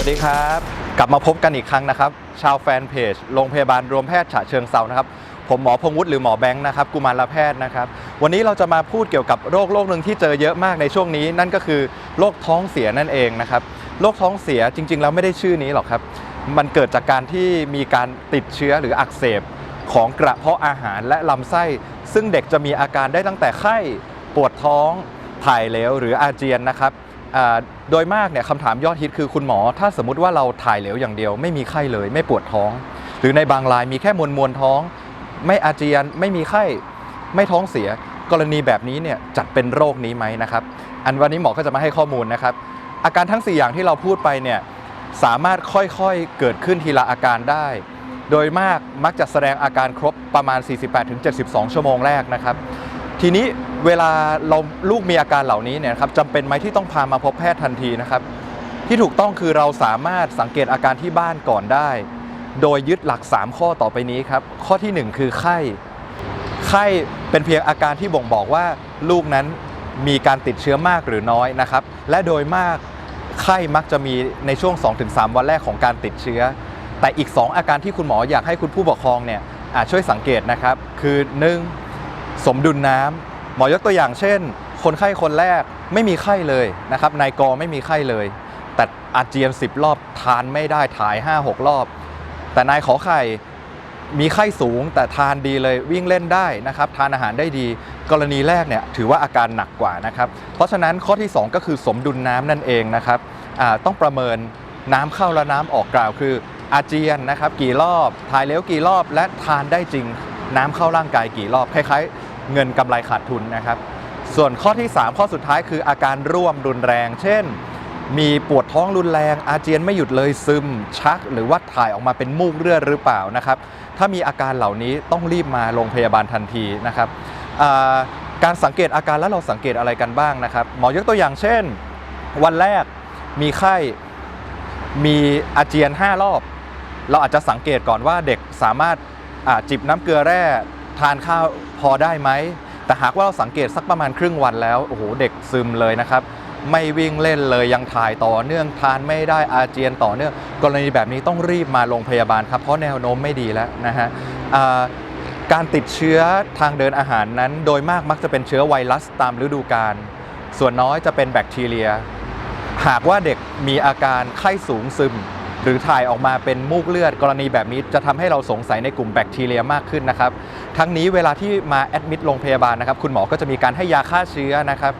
วัสดีครับ กลับมาพบกันอีกครั้งนะครับ ชาวแฟนเพจโรงพยาบาลรวมแพทย์ฉะเชิงเซานะครับผมหมอพงวุฒิหรือหมอแบงค์นะครับกุมารแพทย์นะครับ วันนี้เราจะมาพูดเกี่ยวกับโรคโรคหนึ่งที่เจอเยอะมากในช่วงนี้ นั่นก็คือโรคท้องเสียนั่นเองนะครับโรคท้องเสียจริง ๆ แล้วไม่ได้ชื่อนี้หรอกครับ มันเกิดจากการที่มีการติดเชื้อหรืออักเสบของกระเพาะอาหารและลำไส้ ซึ่งเด็กจะมีอาการได้ตั้งแต่ไข้ปวดท้องถ่ายเหลวหรืออาเจียนนะครับ โดยมากเนี่ยคำถามยอดฮิตคือคุณหมอ ถ้าสมมติว่าเราถ่ายเหลวอย่างเดียว ไม่มีไข้เลย ไม่ปวดท้อง หรือในบางรายมีแค่มวลมวลท้อง ไม่อาเจียนไม่มีไข้ไม่ท้องเสีย กรณีแบบนี้เนี่ยจัดเป็นโรคนี้ไหมนะครับ อันวันนี้หมอก็จะมาให้ข้อมูลนะครับ อาการทั้ง 4 อย่างที่เราพูดไปเนี่ยสามารถค่อยๆเกิดขึ้นทีละอาการได้ โดยมากมักจะแสดงอาการครบประมาณ 48-72 ชั่วโมงแรกนะครับ ทีนี้ เวลาเราลูกมีอาการเหล่านี้เนี่ยครับจำเป็นไหมที่ต้องพามาพบแพทย์ทันทีนะครับ ที่ถูกต้องคือเราสามารถสังเกตอาการที่บ้านก่อนได้ โดยยึดหลัก 3 ข้อต่อไปนี้ครับ ข้อทีหนึ่1 คือไข้ ไข้เป็นเพียงอาการที่บ่งบอกว่าลูกนั้นมีการติดเชื้อมากหรือน้อยนะครับ และโดยมากไข้มักจะมีในช่วง 2-3 วันแรกของการติดเชื้อ แต่อีก 2 อาการที่คุณหมออยากให้คุณผู้ปกครองเนี่ยอาช่วยสังเกตนะครับ คือ 1. สมดุลน้ำ หมอยกตัวอย่างเช่น คนไข้คนแรกไม่มีไข้เลยนะครับนายกอไม่มีไข้เลย แต่อาเจียน 10 รอบทานไม่ได้ถ่าย 5-6 รอบ แต่นายขอไข่มีไข้สูงแต่ทานดีเลยวิ่งเล่นได้นะครับทานอาหารได้ดี กรณีแรกเนี่ยถือว่าอาการหนักกว่านะครับเพราะฉะนั้นข้อที่ 2 ก็คือสมดุลน้ำนั่นเองนะครับต้องประเมินน้ำเข้าและน้ำออกกล่าวคืออาเจียนนะครับกี่รอบถ่ายเหลวกี่รอบและทานได้จริงน้ำเข้าร่างกายกี่รอบคล้ายๆ เงินกำไรขาดทุนนะครับ ส่วนข้อที่ 3 ข้อสุดท้ายคืออาการร่วมรุนแรง เช่น มีปวดท้องรุนแรง อาเจียนไม่หยุดเลยซึม ชัก หรือว่าถ่ายออกมาเป็นมูกเลือดหรือเปล่านะครับ ถ้ามีอาการเหล่านี้ต้องรีบมาโรงพยาบาลทันทีนะครับการสังเกตอาการแล้วเราสังเกตอะไรกันบ้างนะครับ หมอยกตัวอย่างเช่น วันแรกมีไข้มีอาเจียน 5 รอบ เราอาจจะสังเกตก่อนว่าเด็กสามารถจิบน้ำเกลือแร่ ทานข้าวพอได้ไหม แต่หากว่าเราสังเกตสักประมาณครึ่งวันแล้วโอ้โหเด็กซึมเลยนะครับ ไม่วิ่งเล่นเลยยังถ่ายต่อเนื่องทานไม่ได้อาเจียนต่อเนื่องกรณีแบบนี้ต้องรีบมาโรงพยาบาลครับเพราะแนวโน้มไม่ดีแล้วนะฮะการติดเชื้อทางเดินอาหารนั้น โดยมากมักจะเป็นเชื้อไวรัสตามฤดูกาลส่วนน้อยจะเป็นแบคทีเรีย หากว่าเด็กมีอาการไข้สูงซึม หรือถ่ายออกมาเป็นมูกเลือด กรณีแบบนี้จะทำให้เราสงสัยในกลุ่มแบคทีเรียมากขึ้นนะครับ ทั้งนี้เวลาที่มาแอดมิดโรงพยาบาลนะครับ คุณหมอก็จะมีการให้ยาฆ่าเชื้อนะครับ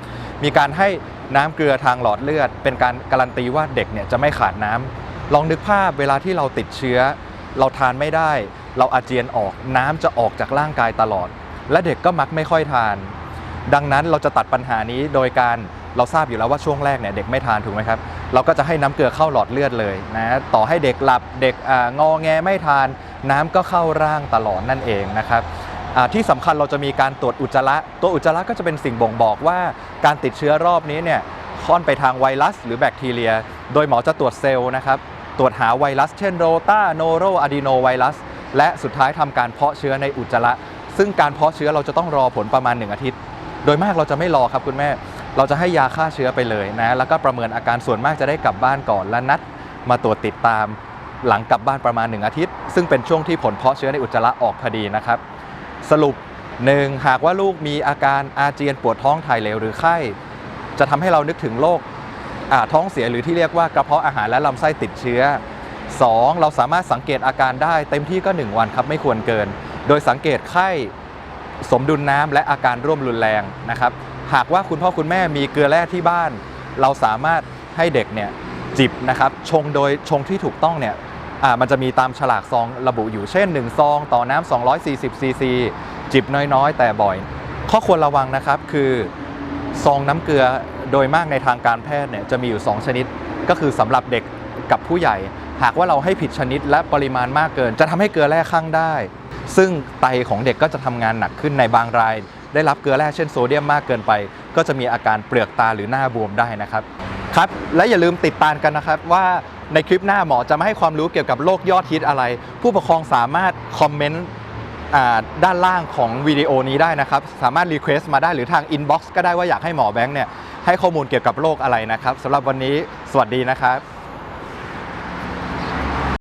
มีการให้น้ำเกลือทางหลอดเลือด เป็นการการันตีว่าเด็กเนี่ยจะไม่ขาดน้ำลองนึกภาพเวลาที่เราติดเชื้อ เราทานไม่ได้ เราอาเจียนออก น้ำจะออกจากร่างกายตลอด และเด็กก็มักไม่ค่อยทาน ดังนั้นเราจะตัดปัญหานี้โดยการ เราทราบอยู่แล้วว่าช่วงแรกเนี่ยเด็กไม่ทานถูกไหมครับ เราก็จะให้น้ำเกลือเข้าหลอดเลือดเลยนะต่อให้เด็กหลับเด็กงอแงไม่ทาน น้ำก็เข้าร่างตลอดนั่นเองนะครับที่สำคัญเราจะมีการตรวจอุจจาระ ตัวอุจจาระก็จะเป็นสิ่งบ่งบอกว่าการติดเชื้อรอบนี้เนี่ยค่อนไปทางไวรัส หรือแบคทีเรีย โดยหมอจะตรวจเซลล์นะครับตรวจหาไวรัส เช่นโรตาโนโรอะดีโนไวรัส และสุดท้ายทำการเพาะเชื้อในอุจจาระ ซึ่งการเพาะเชื้อเราจะต้องรอผลประมาณ 1 อาทิตย์ โดยมากเราจะไม่รอครับคุณแม่ เราจะให้ยาฆ่าเชื้อไปเลยนะแล้วก็ประเมินอาการส่วนมากจะได้กลับบ้านก่อน และนัดมาตรวจติดตามหลังกลับบ้านประมาณ 1 อาทิตย์ ซึ่งเป็นช่วงที่ผลเพาะเชื้อในอุจจาระออกพอดีนะครับ สรุป 1. หากว่าลูกมีอาการอาเจียนปวดท้องถ่ายเหลวหรือไข้ จะทำให้เรานึกถึงโรคท้องเสียหรือที่เรียกว่ากระเพาะอาหารและลำไส้ติดเชื้อ 2. เราสามารถสังเกตอาการได้เต็มที่ก็ 1 วันครับไม่ควรเกิน โดยสังเกตไข้สมดุลน้ำและอาการร่วมรุนแรงนะครับ หากว่าคุณพ่อคุณแม่มีเกลือแร่ที่บ้าน เราสามารถให้เด็กเนี่ยจิบนะครับชงโดยชงที่ถูกต้องเนี่ยมันจะมีตามฉลากซองระบุอยู่เช่น 1 ซอง ต่อน้ำ240ซีซีจิบน้อยๆ แต่บ่อย ข้อควรระวังนะครับคือซองน้ำเกลือโดยมากในทางการแพทย์เนี่ยจะมีอยู่ 2 ชนิด ก็คือสำหรับเด็กกับผู้ใหญ่ หากว่าเราให้ผิดชนิดและปริมาณมากเกิน จะทำให้เกลือแร่ข้างได้ ซึ่งไตของเด็กก็จะทำงานหนักขึ้นในบางราย ได้รับเกลือแร่เช่นโซเดียมมากเกินไป ก็จะมีอาการเปลือกตาหรือหน้าบวมได้นะครับครับและอย่าลืมติดตามกันนะครับว่าในคลิปหน้าหมอจะมาให้ความรู้เกี่ยวกับโรคยอดฮิตอะไร ผู้ปกครองสามารถคอมเมนต์ด้านล่างของวิดีโอนี้ได้นะครับ สามารถรีเควสต์มาได้หรือทางอินบ็อกซ์ก็ได้ว่าอยากให้หมอแบงค์เนี่ยให้ข้อมูลเกี่ยวกับโรคอะไรนะครับสำหรับวันนี้สวัสดีนะครับ